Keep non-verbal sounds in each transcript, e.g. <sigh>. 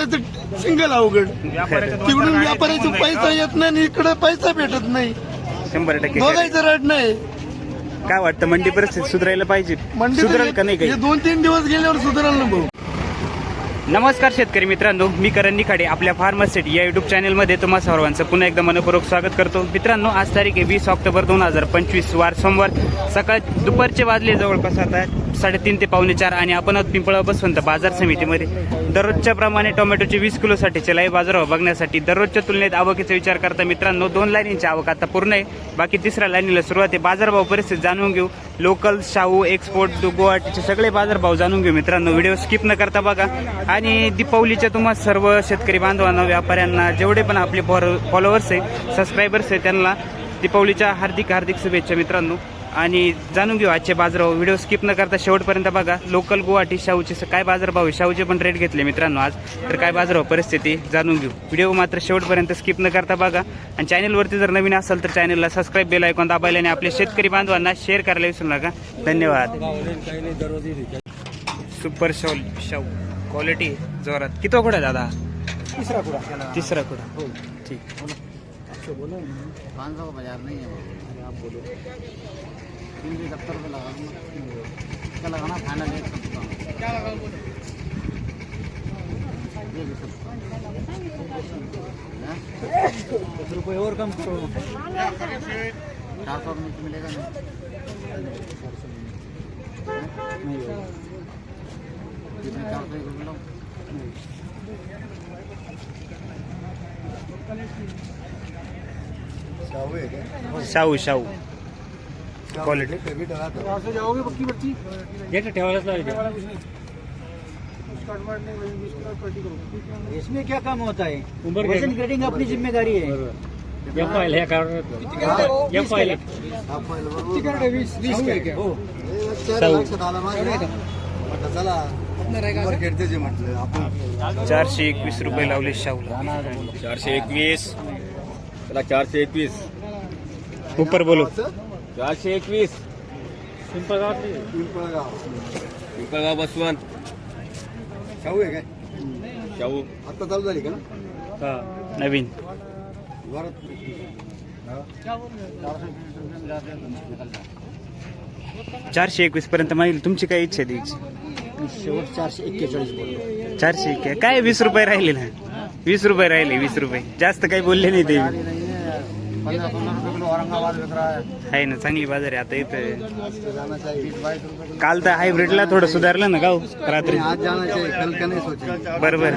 Single अवघड. तिकडून व्यापाऱ्याचा पैसा येत नाही आणि इकडे पैसा भेटत नाही. शंभर टक्के. बघायचं रड नाही. काय वाटतं मंडी परिस्थिती सुधारायला पाहिजे? मंडी सुधारेल का नाही काही? दोन तीन दिवस गेल्यावर सुधारल ना भाऊ. नमस्कार शेतकरी मित्रांनो मी करण निखाडे आपल्या फार्मसिटी या युट्यूब चॅनलमध्ये तुम्हा सर्वांचं पुन्हा एकदा मनपूर्वक स्वागत करतो. मित्रांनो आज तारीख आहे वीस ऑक्टोबर दोन हजार पंचवीस वार सोमवार. सकाळ दुपारचे वाजले जवळपास आता साडेतीन ते पावणे चार आणि आपण आहोत पिंपळा बसवंत बाजार समितीमध्ये. दररोजच्या प्रमाणे टोमॅटोचे वीस किलोसाठीचे लाईव्ह बाजारभाव बघण्यासाठी दररोजच्या तुलनेत आवकीचा विचार करता मित्रांनो दोन लाईनींची आवक आता पूर्ण आहे. बाकी तिसऱ्या लाईनीला सुरुवात आहे. बाजारभाव परिस्थिती जाणून घेऊ. लोकल शाहू एक्सपोर्ट गुवाहाटीचे सगळे बाजारभाव जाणून घेऊ मित्रांनो. व्हिडिओ स्किप न करता बघा. आणि दीपावलीच्या तुम्हा सर्व शेतकरी बांधवांना व्यापाऱ्यांना जेवढे पण आपले फॉलोअर्स आहे सबस्क्रायबर्स आहे त्यांना दीपावलीच्या हार्दिक हार्दिक शुभेच्छा मित्रांनो. आणि जाणून घेऊ आजचे बाजारभाव. व्हिडिओ स्किप न करता शेवटपर्यंत बघा. लोकल गुवाहाटी शाहूचे काय बाजारभाव आहे? शाहूचे पण रेट घेतले मित्रांनो आज. तर काय बाजारभाव परिस्थिती जाणून घेऊ. व्हिडिओ मात्र शेवटपर्यंत स्किप न करता बघा. आणि चॅनलवरती जर नवीन असेल तर चॅनलला सबस्क्राईब बेल ऐकून दाबायला आणि आपल्या शेतकरी बांधवांना शेअर करायला विसरू नका. धन्यवाद. सुपर शॉल शाहू क्वालिटी जोरात. किती कुठं दादा? तिसरा कुडा तिसरा कुठं? हो. ठीक. पाँच सौ का बाज़ार नहीं है अरे आप बोलो। तीन सौ सत्तर रुपये लगा दूँगा इसका लगाना फाइनल एक सौ क्या लगा दस रुपये और कम करो। चार सौ में मिलेगा नहीं। कितने चार सौ एक रुपये लो शाहू शाहू क्वालिटी असं जाओगे पक्की बच्ची इसमें क्या काम होता है? वजन ग्रेडिंग अपनी जिम्मेदारी है। वीस वीस काय? काय? हो म्हटलं आपण चारशे एकवीस रुपये लावले शाहूला। चारशे एकवीस। त्याला चारशे एकवीस. उपर बोलो. चारशे एकवीस. पिंपळगाव. पिंपळगाव बसवंत शाहू आहे काय? शाहू. आता चालू झाली का ना? नवीन. चारशे एकवीस पर्यंत मागील तुमची काय इच्छा आहे द्यायची शेवट चारशे एक्केचाळीस बोललो. चारशे एक. काय वीस रुपये राहिले ना वीस रुपये राहिले वीस रुपये. जास्त काही बोलले नाही ते. आहे ना चांगली बाजार आहे आता इथं. काल तर हायब्रिडला थोडं सुधारलं ना गाव रात्री. आज बरोबर.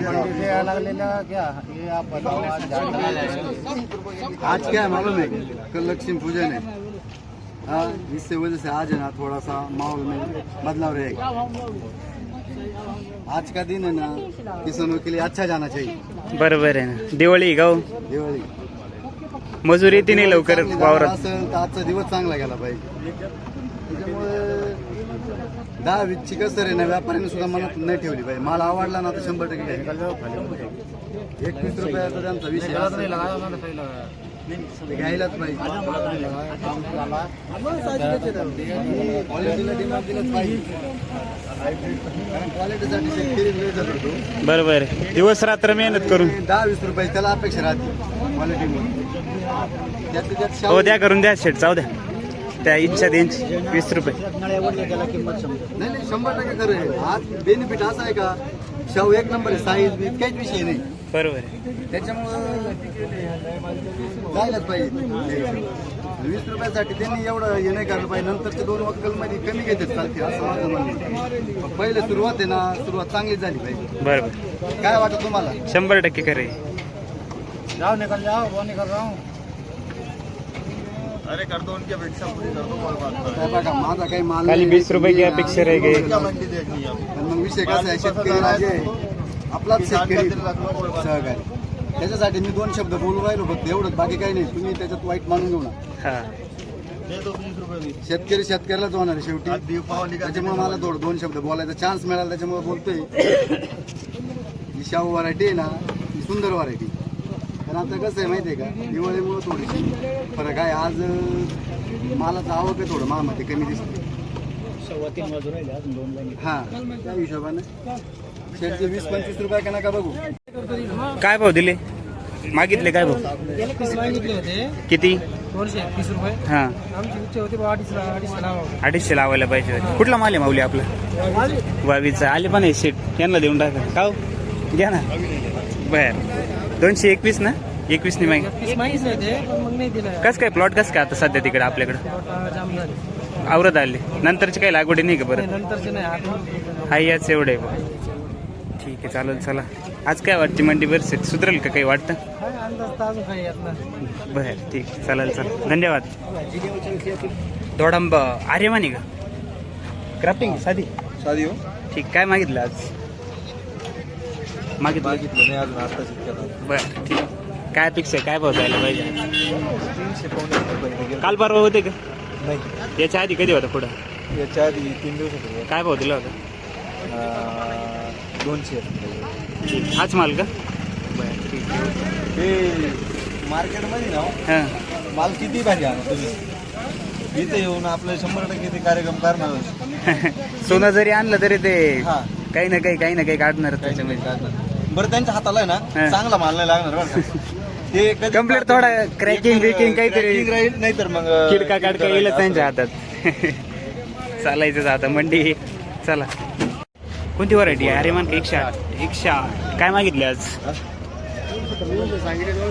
आज क्या मालूम है कल लक्ष्मी पूजन है इससे वजह से आज है ना थोड़ा सा माहौल में बदलाव रहेगा आज का दिन है ना किसानों के लिए अच्छा जाना चाहिए। बरोबर आहे ना. दिवाळी गाव दिवाळी. मजूर येते नाही लवकर चांगली जाणार वावरात. असेल तर आजचा दिवस चांगला गेला पाहिजे. त्याच्यामुळे दहा वीसची कसर आहे ना व्यापाऱ्याने सुद्धा मनात नाही ठेवली पाहिजे. माल आवडला ना तर शंभर टक्के घ्यायचा एकवीस रुपयाचा त्यांचा विषय असेल. घ्यायलाच पाहिजे. क्वालिटीला डिमांड दिलंच पाहिजे. कारण क्वालिटीसाठी शेतकरी वेळ जातो. बरोबर आहे. दिवस रात्र मेहनत करून. दहा वीस रुपये त्याला अपेक्षा राहते त्यात त्यात शाहू- हो द्या करून द्या शेट जाऊ द्या. त्या इच्छा त्यांची वीस रुपये. नाही नाही शंभर टक्के खरं आहे. आज बेनिफिट असा आहे का? शाहू एक नंबर आहे साईज बीज काहीच विषय नाही बरोबर आहे. त्याच्यामुळं जायलाच पाहिजे. वीस रुपयासाठी त्यांनी एवढं हे नाही करायला पाहिजे. नंतरचे दोन वक्कलमध्ये कमी घेतात चालते असं माझं म्हणणं पहिले सुरुवात आहे ना सुरुवात चांगली झाली पाहिजे. बरोबर. काय वाटतं तुम्हाला? शंभर टक्के खरे जाओ निकल जाओ वो निकल रहा. हूँ अरे कर दो उनकी अपेक्षा पूरी कर दो काय बघा माझा काही माल खाली. 20 रुपये की अपेक्षा रह गई. है मग विषय कसा आहे शेतकरी राजे. आहे. आपलाच शेतकरी सहकारी. त्याच्यासाठी मी दोन शब्द बोलू राहिलो फक्त एवढंच. बाकी काही नाही. तुम्ही त्याच्यात वाईट मानून घेऊ ना हा. शेतकरी शेतकऱ्यालाच होणार आहे शेवटी. त्याच्यामुळे मला थोडं दोन शब्द बोलायचा चान्स मिळाला त्याच्यामुळे बोलतोय. ही शाहू व्हरायटी आहे ना ही सुंदर व्हरायटी पण आता कसं आहे माहिती आहे का दिवाळीमुळे थोडीशी फरक आहे. आज अं, मालाचं आवक आहे थोडं महामध्ये कमी दिसते. हा त्या हिशोबाने. शेटचे वीस पंचवीस रुपये का नका बघू? काय भाव दिले? मागितले काय पीस मागितले होते. किती? दोनशे एकतीस रुपये. हा. आमची इच्छा होती बा अडीचला अडीचशे लावा अडीचशे लावायला पाहिजे होते. कुठला माल आहे माऊली आपला? बावीचा आले पण आहे सीट यांना देऊन टाका. का हो? घ्या ना. बर. दोनशे एकवीस ना? एकवीस नाही मागे पीस मागितले होते पण मग नाही दिलं. कस काय प्लॉट कस काय आता सध्या तिकडे आपल्याकडे? आता जाम झाले आवरत आले. नंतरची काही लागवडी नाही का बरं? नंतरचे नाही हाय याच एवढं. ठीक आहे चालेल चला. आज काय वाटते मंडी परिस्थिती सुधरेल का काही वाटतं? बरं ठीक आहे चालेल चालेल धन्यवाद. दोडंब आर्यमानी का? क्राफ्टिंग साधी. साधी हो. ठीक काय मागितलं आज? मागितलं? मागितलं नाही अजून आता शिकत बरं ठीक. काय अपेक्षा आहे? काय भाव जायला पाहिजे. काल परवा होते का? नाही. याच्या आधी कधी होता पुढं? याच्या आधी तीन दिवस काय भाव दिला होता? दोनशे. हाच माल का? बरं ठीक ते मार्केटमध्ये ना हां माल किती भारी आणा तुम्ही. इथे येऊन आपलं शंभर टक्के ते कार्यक्रम करणार <laughs> सोनं जरी आणलं तरी ते हा. काही ना काही काही ना काही काढणार त्याच्यामध्ये. बरं त्यांच्या हाताला आहे हा. ना चांगला माल नाही लागणार बरं का. <laughs> ते कधी- Complete थोडा cracking, breaking काहीतरी- Cracking राहील नाही तर मग किडका काडका येईल त्यांच्या हातात. <laughs> चालायचं आता मंडी. चला. कोणती व्हरायटी आहे? अरे मान का एकशे आठ एकशे आठ काय मागितले आज?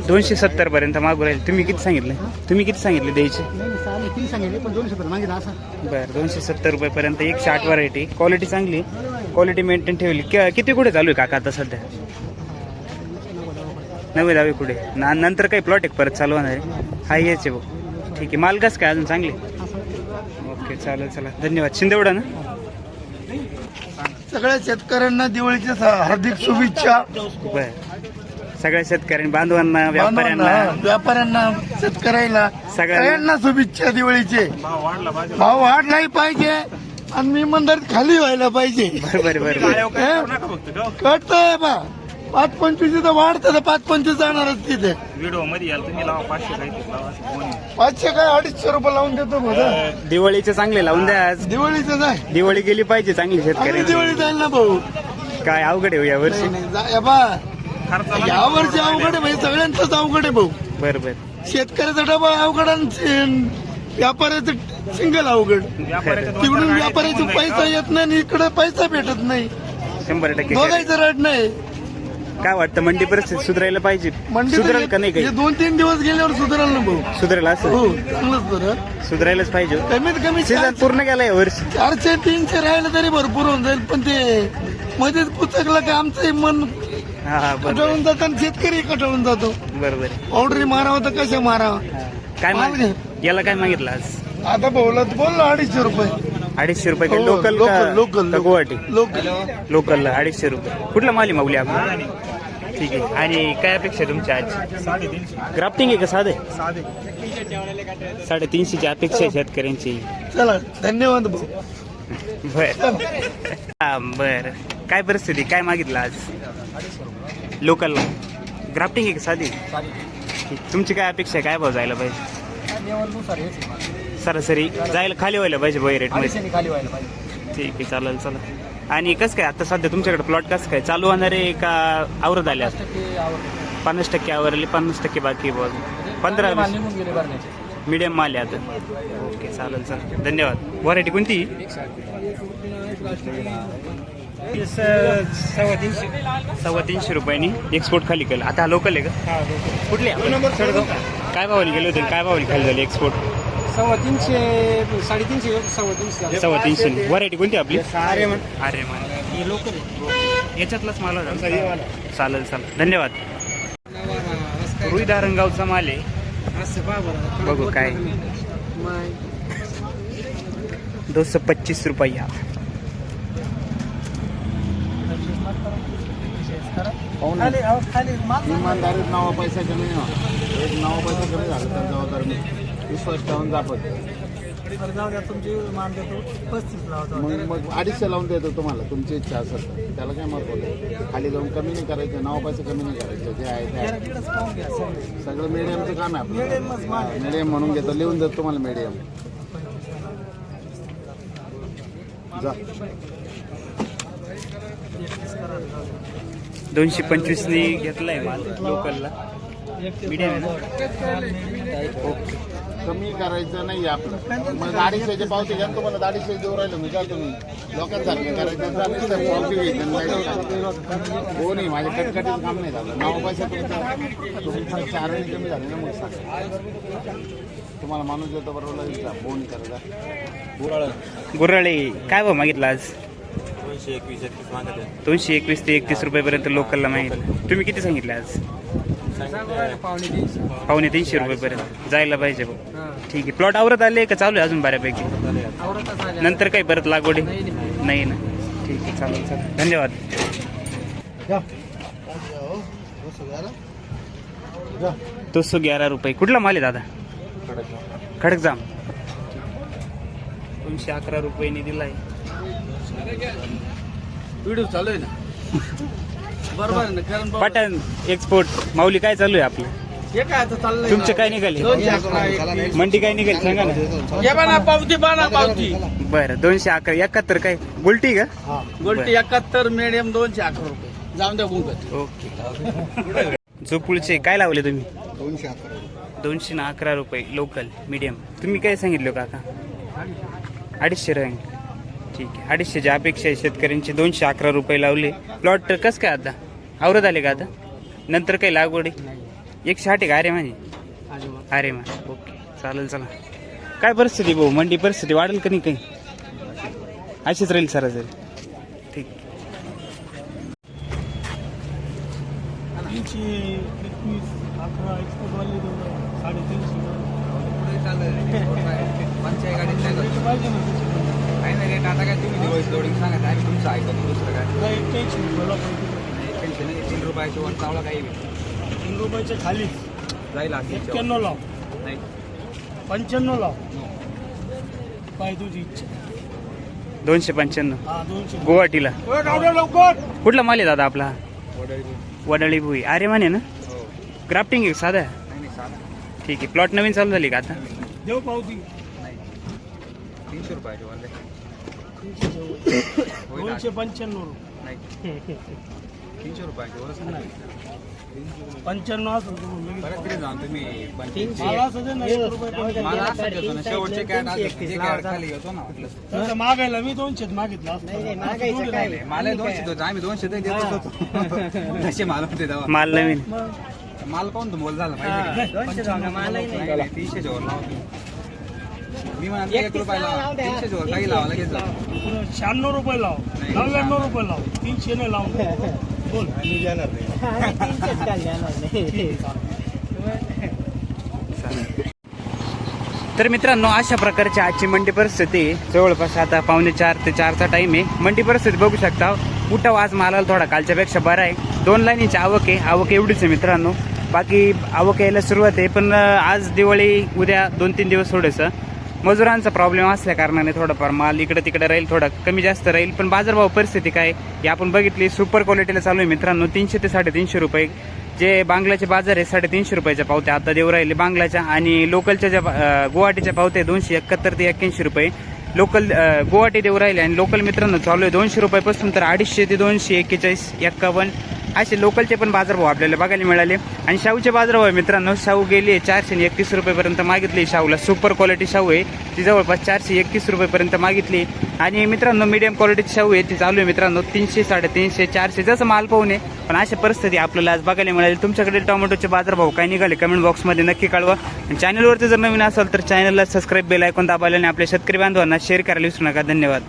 दोनशे सत्तर पर्यंत मागू राहील. तुम्ही किती सांगितले? तुम्ही किती सांगितले द्यायचे? बरं दोनशे सत्तर रुपयेपर्यंत एकशे आठ व्हरायटी क्वालिटी चांगली क्वालिटी मेंटेन ठेवली. किती कुठे चालू आहे काका आता सध्या? नवे दहावी कुठे? ना नंतर काही प्लॉट एक परत चालू होणार आहे. हा यायचे भाऊ ठीक आहे. माल काय अजून चांगले? ओके चालेल चला. धन्यवाद. शिंदेवडा ना? सगळ्या शेतकऱ्यांना दिवाळीच्या स- हार्दिक शुभेच्छा. बरं. सगळ्या शेतकऱ्यांनी बांधवांना बांधवांना, व्यापाऱ्यांना. व्यापाऱ्यांना शेतकऱ्याला सगळ्यांना. सगळ्यांना शुभेच्छा दिवाळीचे. भाव वाढलाही पाहिजे आणि मी मंदिरात खाली व्हायला पाहिजे. बरं बरं बरं बरं. कळतंय बा. पाच पंचवीस इथं वाढतं तर पाच पंचवीस जाणारच तिथे. व्हिडिओमध्ये याल तुम्ही लावा पाचशे काहीतरी लावा असं कोणी पाचशे काय अडीचशे रुपये लावून देतो दिवाळीचे चांगले लावून द्या आज. दिवाळीचं जाय. दिवाळी गेली पाहिजे चांगली आणि दिवाळी जाईल ना भाऊ. काय अवघड आहे हो या वर्षी? नाही, नाही, जा- या बा. या वर्षी अवघड आहे भाई सगळ्यांचंच अवघड आहे भाऊ. बरं बरं. शेतकऱ्याचा डबा अवघड आणि व्यापाऱ्याचं सिंगल अवघड. व्यापाऱ्याच्या दोन तिकडून चार व्यापाऱ्याचा पैसा येत नाही आणि इकडे पैसा भेटत नाही. शंभर टक्के दोघायचं रड नाही काय वाटतं मंडी परिस्थिती सुधारायला पाहिजे? मंडी सुधारेल का नाही हे काही दोन तीन दिवस गेल्यावर सुधारल ना भाऊ. सुधारेल असं? हो चांगलंच बरं सुधारायलाच पाहिजे कमीत कमी सीझन चार- पूर्ण गेला या वर्षी. चारशे तीनशे राहिलं तरी भरपूर होऊन जाईल पण ते मध्येच पुचकलं की आमचं मन हा हा बरं कटाळून जातं आणि शेतकरी कटाळून जातो. बरं बरं पावडरी मारावं तर कशा मारावं? काय माल माग याला काय मागितलं आज? आता बोलत बोल ना अडीचशे रुपये. अडीचशे रुपये हो, local local local. Guwahati. Local. लोकलला अडीचशे रुपये. कुठला माल आहे माऊली आपला? ठीक आहे. आणि काय अपेक्षा आहे तुमच्या आज? ग्राफ्टिंग आहे का साधे? साधे. साडेतीनशेची अपेक्षा आहे शेतकऱ्यांची. चला धन्यवाद भाऊ. बर. हा, बर. काय परिस्थिती? काय मागितलं आज? लोकलला. ग्राफ्टिंग आहे का साधी? ठीक. तुमची काय अपेक्षा आहे? काय भाव जायला पाहिजे? सरासरी जायला खाली व्हायला पाहिजे बाई रेटमध्ये. अडीचशेने खाली व्हायला पाहिजे. ठीक आहे चालेल चला आणि कसं काय आता सध्या तुमच्याकडे प्लॉट कसं काय? चालू होणार आहे का आवरत आले पन्नास टक्के आवडते पन्नास टक्के आवरले पन्नास टक्के बाकी बघ. पंधरा चांगले माल निघून गेले भरण्याचे. मीडियम माल आहे आता. ओके चालेल चालेल. धन्यवाद. व्हरायटी कोणती? सव्वा तीनशे. सव्वा तीनशे रुपयांनी एक्सपोर्ट खाली केलं. आता लोकल आहे का? कुठले? काय भावाली गेले होते काय भावाली खाली झाली एक्सपोर्ट सव्वा तीनशे साडेतीनशे सव्वा तीनशे सव्वा तीनशे. व्हरायटी कोणती आपली? अरे म्हण. अरे मान हे लोकल आहे. याच्यातलाच माल होता. चालेल चालेल. धन्यवाद. रुईदा रंगावचा माल आहे. असं पहा बरं. बघू काय. दो सौ पच्चीस रुपया खाली अहो, खाली. माल इमानदारीत नावा पैसा कमी ना एक नावा पैसा कमी झाला तर जबाबदार मी. विश्वास ठेवून जापत बरं, जाऊ द्या तुमची मान देतो पस्तीस लावतो मग मग अडीचशे लावून देतो तुम्हाला तुमची इच्छा असेल तर. त्याला काय महत्त्व नाही खाली जाऊन कमी नाही करायचं नाव पैसे कमी नाही करायचं जे आहे ते आहे. गॅरंटीडच पाहून घ्या सगळे. सगळं मीडियमचं काम आहे मिडियमच माल आहे. मीडियम म्हणून घेतो लिहून देतो तुम्हाला मीडियम जा दोनशे पंचवीसनी घेतलाय माल लोकलला मीडियम आहे ना ओके कमी करायचं नाही आपलं. मग अडीचशेचे पावती घ्या ना तुम्हाला अडीचशे देऊ राहिलो मी का तुम्ही. लोकांसारखं करायचं पावती घ्यायचं. हो नाही माझ्या कटकटीचं काम नाही झालं. नाव पैसा तुमचं तुमचं कमी झाले ना मग सांगा. तुम्हाला माणूस देतो बरोबर फोन करायचा गुराळे. काय भाव मागितला आज? दोनशे एकवीस एकवीस मागत दोनशे एकवीस ते एकतीस रुपयेपर्यंत लोकलला मागितलं. तुम्ही किती सांगितले आज? पावणे तीनशे रुपयेपर्यंत. जायला पाहिजे भाऊ. ठीक आहे. प्लॉट आवरत आले का चालू आहे अजून बऱ्यापैकी? नंतर काही परत लागवडी? नाही ना. ठीक आहे चालेल चालेल. धन्यवाद. दो सौ ग्यारह रुपये. कुठला माल आहे दादा? खडकजाम. दोनशे अकरा रुपयाने दिलाय. व्हिडिओ चालू आहे ना. बरोबर आहे ना कारण बाबा- पठाण एक्सपोर्ट माऊली काय चालू आहे आपलं? हे काय आता चाललंय? तुमचे काय निघाले? दोनशे अकरा एकवीस. मंडी काय निघाली? सांगा ना. हे बघा पावती बाना पावती. बरं दोनशे अकरा एकाहत्तर काय? गुलटी का? गोल्टी एकाहत्तर मिडियम दोनशे अकरा रुपये. जाऊन द्या गुंगत. ओके. झोपुळचे काय लावले तुम्ही? दोनशे अकरा दोनशे ना अकरा रुपये लोकल मीडियम तुम्ही काय सांगितलं काका? अडीचशे रंग. ठीक आहे. अडीचशेच्या अपेक्षा आहे शेतकऱ्यांचे दोनशे अकरा रुपये लावले. प्लॉट कसं काय आता? आवरत आले का आता? नंतर काही लागवडी? एकशे आठ आहे का? अरे माझी. अरे मा ओके. चालेल चला. काय परिस्थिती भाऊ? मंडी परिस्थिती वाढेल का नाही काही? अशीच राहील सरासरी. ठीक. वाले साडेतीनशे. <laughs> पाहिजे ना. नाही, टेन्शन नाही, बोला. पण तीन रुपयाच्या खाली. एक्क्याण्णव लाव. पंच्याण्णव लाव. पाय तुझी इच्छा. दोनशे पंच्याण्णव. हा दोनशे. गुवाहाटीला. लवकर. कुठला माल आहे दादा आपला? वडाळी. भुई. अरे माने ना. ग्राफ्टिंग आहे का साधा? ठीक आहे. प्लॉट नवीन चालू झाली का आता? देव पावती. तीनशे रुपयाचे. दोनशे पंच्याण्णव रुपये. तीनशे रुपयाचे रुपये मागायला मी मागितलं. मला दोनशे आम्ही <laughs> तसे माल होते माल नवीन. माल पाहून मोल झाला पाहिजे. नाही, नाही, तीनशे जोर लावतो मी म्हणतो एक रुपया लावा तीनशे जोर काही लावा लगेच लावा शहाण्णव रुपये लाव. नव्याण्णव रुपये लाव. तीनशे नाही लाव बोल तर मित्रांनो अशा प्रकारची आजची मंडी परिस्थिती आहे. जवळपास आता पावणे चार ते चारचा टाइम आहे. मंडी परिस्थिती बघू शकता. उठाव आज मालाला थोडा कालच्यापेक्षा बरा आहे. दोन लाईनीची आवक आहे. आवक एवढीच आहे मित्रांनो. बाकी आवक यायला सुरुवात आहे. पण आज दिवाळी उद्या दोन तीन दिवस थोडंसं. मजुरांचा प्रॉब्लेम असल्या कारणाने थोडंफार माल इकडे तिकडे राहील थोडा कमी जास्त राहील. पण बाजारभाव परिस्थिती काय हे आपण बघितली. सुपर क्वालिटीला चालू आहे मित्रांनो. तीनशे ते साडेतीनशे रुपये. जे बांगलाचे बाजार आहे साडेतीनशे रुपयाच्या पावत्या आता देऊ राहिले बांगलाच्या. आणि लोकलच्या ज्या गुवाहाटीच्या पावत्या दोनशे एकाहत्तर ते एक्क्याऐंशी रुपये. लोकल गुवाहाटी देऊ राहिले. आणि लोकल मित्रांनो चालू आहे दोनशे रुपयापासून तर अडीचशे ते दोनशे एक्केचाळीस एक्कावन्न. असे लोकलचे पण बाजारभाव आपल्याला बघायला मिळाले. आणि शाहूचे बाजारभाव आहे मित्रांनो शाहू गेली आहे चारशे एकतीस रुपयेपर्यंत मागितली शाहूला. सुपर क्वालिटी शाहू आहे. ती जवळपास चारशे एकतीस रुपयेपर्यंत मागितली. आणि मित्रांनो मीडियम क्वालिटीची शाहू आहे. ती चालू आहे मित्रांनो तीनशे साडेतीनशे चारशे जसं माल पाहून आहे. पण अशा परिस्थिती आपल्याला आज बघायला मिळाली. तुमच्याकडे टोमॅटोचे बाजारभाव काय निघाले? कमेंट बॉक्समध्ये नक्की कळवा. आणि चॅनलवरती जर नवीन असाल तर चॅनलला सबस्क्राईब बेल ऐकून दाबायला आणि आपल्या शेतकरी बांधवांना शेअर करायला विसरू नका. धन्यवाद.